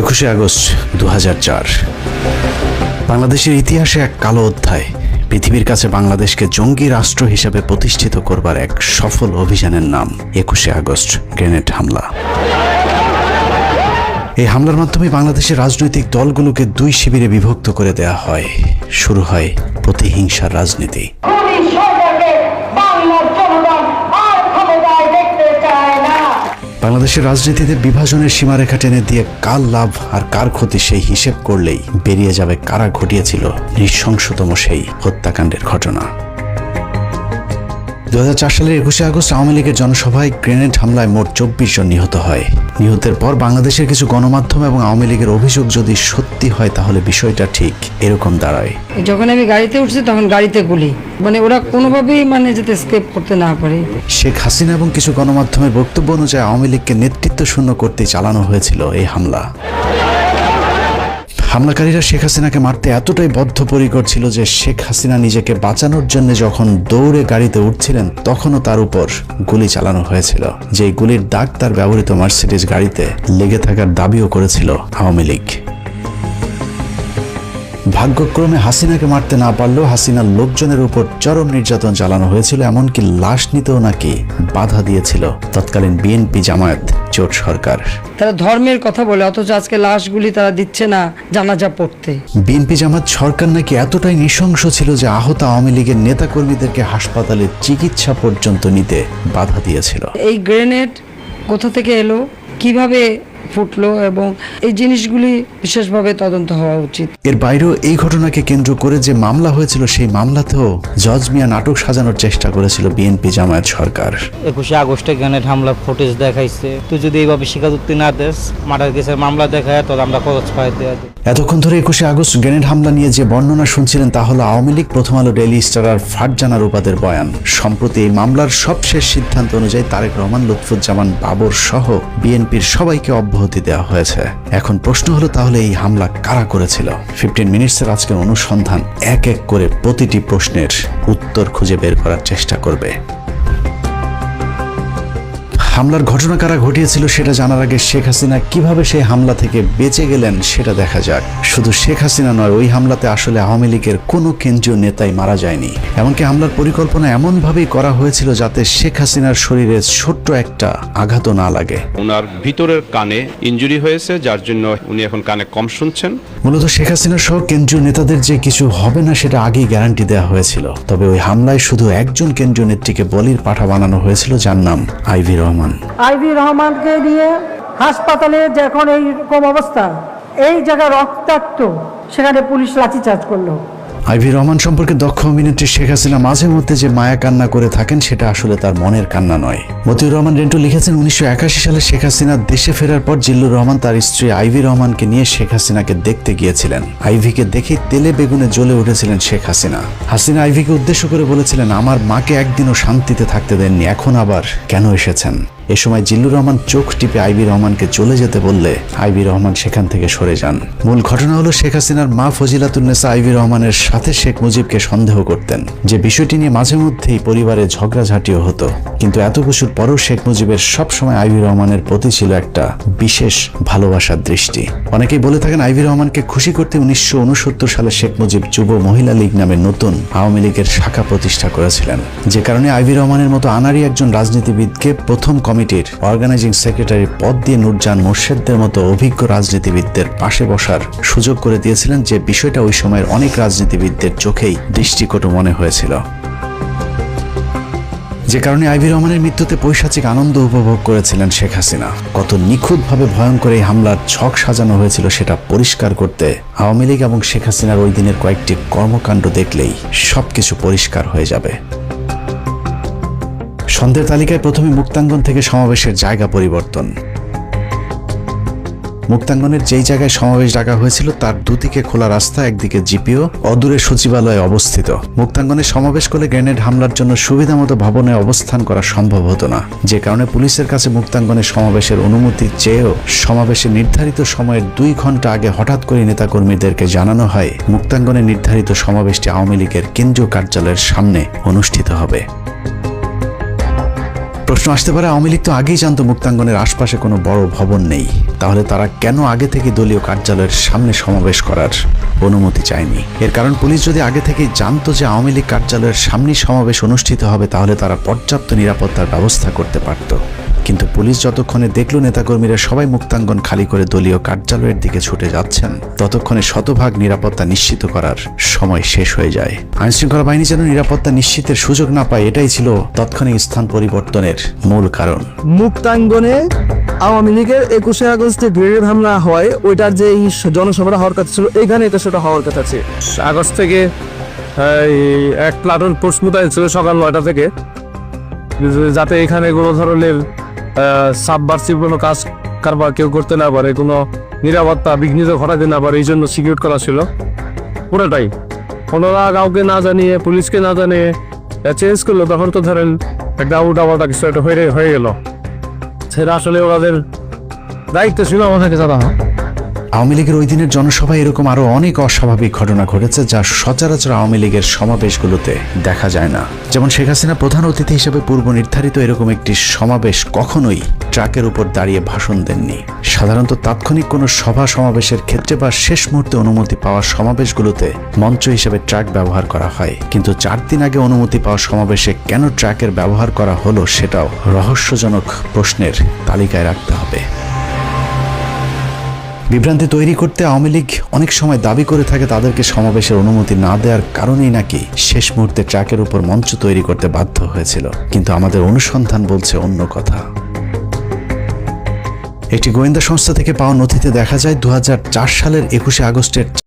একুশে আগস্ট দু হাজার চার। বাংলাদেশের ইতিহাসে এক কালো অধ্যায়, পৃথিবীর কাছে বাংলাদেশকে জঙ্গি রাষ্ট্র হিসেবে প্রতিষ্ঠিত করবার এক সফল অভিযানের নাম, একুশে আগস্ট গ্রেনেড হামলা। এই হামলার মাধ্যমে বাংলাদেশের রাজনৈতিক দলগুলোকে দুই শিবিরে বিভক্ত করে দেয়া হয়। শুরু হয় প্রতিহিংসার রাজনীতি খুনি সরকারকে বাংলার জনগণ আর ক্ষমতায় দেখতে চায় না বাংলাদেশের রাজনীতিতে বিভাজনের সীমারেখা টেনে দিয়ে কার লাভ আর কার ক্ষতি সেই হিসেব করলেই বেরিয়ে যাবে কারা ঘটিয়েছিল নৃশংসতম সেই হত্যাকাণ্ডের ঘটনা। দু হাজার সালের একুশে আগস্ট আওয়ামী লীগের জনসভায় গ্রেনেড হামলায় মোট চব্বিশ জন নিহত হয়। নিহতের পর বাংলাদেশের কিছু গণমাধ্যম এবং আওয়ামী লীগের অভিযোগ যদি সত্যি হয় তাহলে বিষয়টা ঠিক এরকম দাঁড়ায়। যখন আমি গাড়িতে উঠছি তখন গাড়িতে গুলি। মানে ওরা কোনোভাবেই মানে যাতে স্কেপ করতে না পারে। শেখ হাসিনা এবং কিছু গণমাধ্যমের বক্তব্য অনুযায়ী আওয়ামী লীগকে নেতৃত্ব শূন্য করতে চালানো হয়েছিল এই হামলা। হামলাকারীরা শেখ হাসিনাকে মারতে এতটাই বদ্ধপরিকর ছিল যে শেখ হাসিনা নিজেকে বাঁচানোর জন্য যখন দৌড়ে গাড়িতে উঠছিলেন, তখনও তার উপর গুলি চালানো হয়েছিল। যে গুলির দাগ তার ব্যবহৃত মার্সিডিজ গাড়িতে লেগে থাকার দাবিও করেছিল আওয়ামী লীগ। ভাগ্যক্রমে হাসিনাকে মারতে না পারলেও হাসিনার লোকজনের উপর চরম নির্যাতন চালানো হয়েছিল এমনকি লাশ নিতেও নাকি বাধা দিয়েছিল তৎকালীন বিএনপি জামায়াত জোট সরকার। তারা ধর্মের কথা বলে অথচ আজকে লাশগুলি তারা দিচ্ছে না জানাজা পড়তে। বিএনপি জামাত সরকার নাকি এতটাই নৃশংস ছিল যে আহত আওয়ামী লীগের নেতাকর্মীদেরকে হাসপাতালে চিকিৎসা পর্যন্ত নিতে বাধা দিয়েছিল। এই গ্রেনেড কোথা থেকে এলো? কীভাবে ফুটলো এবং এই জিনিসগুলি বিশেষভাবে তদন্ত হওয়া উচিত। এর বাইরেও এই ঘটনাকে কেন্দ্র করে যে মামলা হয়েছিল সেই মামলাতেও জজ মিয়া নাটক সাজানোর চেষ্টা করেছিল বিএনপি জামায়াত সরকার। একুশে আগস্টে গ্যানেট হামলা ফুটেজ দেখাইছে। তুই যদি এইভাবে স্বীকারোক্তি না দেশ মার্ডার কেসের মামলা দেখায় তাহলে আমরা খরচ পাই দেওয়া দিই এতক্ষণ ধরে একুশে আগস্ট গ্রেনেড হামলা নিয়ে যে বর্ণনা শুনছিলেন তা হলো আওয়ামী লীগ প্রথম আলো ডেইলি স্টার আর ফারজানা রূপাদের বয়ান। সম্প্রতি এই মামলার সবশেষ সিদ্ধান্ত অনুযায়ী তারেক রহমান, লুৎফুজ্জামান, বাবর সহ বিএনপির সবাইকে অব্যাহতি দেওয়া হয়েছে। এখন প্রশ্ন হলো, তাহলে এই হামলা কারা করেছিল? ফিফটিন মিনিটসের আজকের অনুসন্ধান এক এক করে প্রতিটি প্রশ্নের উত্তর খুঁজে বের করার চেষ্টা করবে। হামলার ঘটনা কারা ঘটিয়েছিল সেটা জানার আগে শেখ হাসিনা কীভাবে সেই হামলা থেকে বেঁচে গেলেন সেটা দেখা যাক। শুধু শেখ হাসিনা নয় ওই হামলাতে আসলে আওয়ামী লীগের কোনো কেন্দ্রীয় নেতাই মারা যায়নি। এমনকি হামলার পরিকল্পনা এমনভাবেই করা হয়েছিল যাতে শেখ হাসিনার শরীরে ছোট্ট একটা আঘাতও না লাগে। ওনার ভিতরের কানে ইনজুরি হয়েছে যার জন্য উনি এখন কানে কম শুনছেন। মূলত শেখ হাসিনা সহ কেন্দ্রীয় নেতাদের যে কিছু হবে না সেটা আগেই গ্যারান্টি দেওয়া হয়েছিল। তবে ওই হামলায় শুধু একজন কেন্দ্রীয় নেত্রীকে বলির পাঠা বানানো হয়েছিল যার নাম আইভি রহমান। আইভি রহমানকে নিয়ে হাসপাতালে যখন এইরকম অবস্থা এই জায়গায় রক্তাক্ত সেখানে পুলিশ লাঠিচার্জ করল। আইভি রহমান সম্পর্কে দক্ষ অভিনেত্রী শেখ হাসিনা মাঝে মধ্যে যে মায়া কান্না করে থাকেন সেটা আসলে তার মনের কান্না নয়। মতিউর রহমান রেন্টু লিখেছেন উনিশশো একাশি সালে শেখ হাসিনা দেশে ফেরার পর জিল্লুর রহমান তার স্ত্রী আইভি রহমানকে নিয়ে শেখ হাসিনাকে দেখতে গিয়েছিলেন। আইভিকে দেখে তেলে বেগুনে জ্বলে উঠেছিলেন শেখ হাসিনা। হাসিনা আইভিকে উদ্দেশ্য করে বলেছিলেন আমার মাকে একদিনও শান্তিতে থাকতে দেননি এখন আবার কেন এসেছেন? এ সময় জিল্লুর রহমান চোখ টিপে আইবি রহমানকে চলে যেতে বললে আইবি রহমান সেখান থেকে সরে যান। মূল ঘটনা হলো শেখ হাসিনার মা ফজিলাতুন্নেসা আইবি রহমানের সাথে শেখ মুজিবকে সন্দেহ করতেন। যে বিষয়টি নিয়ে মাঝে মধ্যেই পরিবারে ঝগড়াঝাটিও হতো। কিন্তু এত কিছুর পরও শেখ মুজিবের সবসময় আইবি রহমানের প্রতি ছিল একটা বিশেষ ভালোবাসার দৃষ্টি। অনেকেই বলে থাকেন আইবি রহমানকে খুশি করতে উনিশশো উনসত্তর সালে শেখ মুজিব যুব মহিলা লীগ নামে নতুন আওয়ামী লীগের শাখা প্রতিষ্ঠা করেছিলেন। যে কারণে আইবি রহমানের মতো আনারি একজন রাজনীতিবিদকে প্রথম কমিটির অর্গানাইজিং সেক্রেটারি পদ দিয়ে নুরজান মোর্শেদদের মতো অভিজ্ঞ রাজনীতিবিদদের পাশে বসার সুযোগ করে দিয়েছিলেন যে বিষয়টা ওই সময়ের অনেক রাজনীতিবিদদের চোখেই দৃষ্টিকটু মনে হয়েছিল। যে কারণে আইভি রহমানের মৃত্যুতে পৈশাচিক আনন্দ উপভোগ করেছিলেন শেখ হাসিনা। কত নিখুঁতভাবে ভয়ঙ্কর এই হামলার ছক সাজানো হয়েছিল সেটা পরিষ্কার করতে আওয়ামী লীগ এবং শেখ হাসিনার ওই দিনের কয়েকটি কর্মকাণ্ড দেখলেই সবকিছু পরিষ্কার হয়ে যাবে। সন্ধ্যের তালিকায় প্রথমে মুক্তাঙ্গন থেকে সমাবেশের জায়গা পরিবর্তন। মুক্তাঙ্গনের যেই জায়গায় সমাবেশ ডাকা হয়েছিল, তার দুদিকে খোলা রাস্তা, একদিকে জিপিও, অদূরে সচিবালয়ে অবস্থিত। মুক্তাঙ্গনে সমাবেশ করলে গ্রেনেড হামলার জন্য সুবিধামতো ভবনে অবস্থান করা সম্ভব হতো না। যে কারণে পুলিশের কাছে মুক্তাঙ্গনে সমাবেশের অনুমতি চেয়েও সমাবেশের নির্ধারিত সময়ের দুই ঘণ্টা আগে হঠাৎ করে নেতাকর্মীদেরকে জানানো হয় মুক্তাঙ্গনে নির্ধারিত সমাবেশটি আওয়ামী লীগের কেন্দ্রীয় কার্যালয়ের সামনে অনুষ্ঠিত হবে। প্রশ্ন আসতে পারে, আওয়ামী লীগ তো আগেই জানতো মুক্তাঙ্গনের আশপাশে কোনো বড় ভবন নেই। তাহলে তারা কেন আগে থেকে দলীয় কার্যালয়ের সামনে সমাবেশ করার অনুমতি চায়নি? এর কারণ পুলিশ যদি আগে থেকে জানত যে আওয়ামী লীগ কার্যালয়ের সামনেই সমাবেশ অনুষ্ঠিত হবে, তাহলে তারা পর্যাপ্ত নিরাপত্তার ব্যবস্থা করতে পারত। কিন্তু পুলিশ যতক্ষণে দেখল নেতাকর্মীরা সবাই মুক্তাঙ্গন খালি করে দলীয় কার্যালয়ের দিকে ছুটে যাচ্ছেন ততক্ষণে শতভাগ নিরাপত্তা নিশ্চিত করার সময় শেষ হয়ে যায়। আইনশৃঙ্খলা বাহিনী যেন নিরাপত্তা নিশ্চিতের সুযোগ না পায় এটাই ছিল তাৎক্ষণিক স্থান পরিবর্তনের মূল কারণ। মুক্তাঙ্গনে আওয়ামী লীগের একুশে আগস্টে গ্রেনেড হামলা হয় ওইটার যে এই জনসভাটা হওয়ার কথা ছিল এখানে এটা সেটা হওয়ার কথা ছিল। আগস্ট থেকে এক প্লাটুন মোতায়েন ছিল সকাল নয়টা থেকে যাতে এখানে কোনো ধরনের সাবভার্সিভ কোনো কাজ কারবার কেউ করতে না পারে, কোনো নিরাপত্তা বিঘ্নিত ঘটাতে না পারে, এই জন্য সিকিউর করা ছিল। পুরোটাই। ওনারা কাউকে না জানিয়ে, পুলিশকে না জানিয়ে চেঞ্জ করল, তখন তো ধরেন একটা উল্টা পাল্টা কিছু একটা হয়ে হয়ে গেল। সেটা আসলে ওনাদের দায়িত্ব ছিল আমাদেরকে জানা আওয়ামী লীগের ওই দিনের জনসভায় এরকম আরও অনেক অস্বাভাবিক ঘটনা ঘটেছে যা সচরাচর আওয়ামী লীগের সমাবেশগুলোতে দেখা যায় না। যেমন শেখ হাসিনা প্রধান অতিথি হিসেবে পূর্ব নির্ধারিত এরকম একটি সমাবেশ কখনোই ট্রাকের উপর দাঁড়িয়ে ভাষণ দেননি। সাধারণত তাৎক্ষণিক কোনো সভা সমাবেশের ক্ষেত্রে বা শেষ মুহূর্তে অনুমতি পাওয়া সমাবেশগুলোতে মঞ্চ হিসেবে ট্রাক ব্যবহার করা হয়। কিন্তু চার দিন আগে অনুমতি পাওয়া সমাবেশে কেন ট্রাকের ব্যবহার করা হলো সেটাও রহস্যজনক প্রশ্নের তালিকায় রাখতে হবে। বিভ্রান্তি তৈরি করতে আওয়ামী লীগ অনেক সময় দাবি করে থাকে তাদেরকে সমাবেশের অনুমতি না দেওয়ার কারণেই নাকি শেষ মুহূর্তে ট্রাকের উপর মঞ্চ তৈরি করতে বাধ্য হয়েছিল। কিন্তু আমাদের অনুসন্ধান বলছে অন্য কথা। একটি গোয়েন্দা সংস্থা থেকে পাওয়া নথিতে দেখা যায় দু হাজার চার সালের একুশে আগস্টের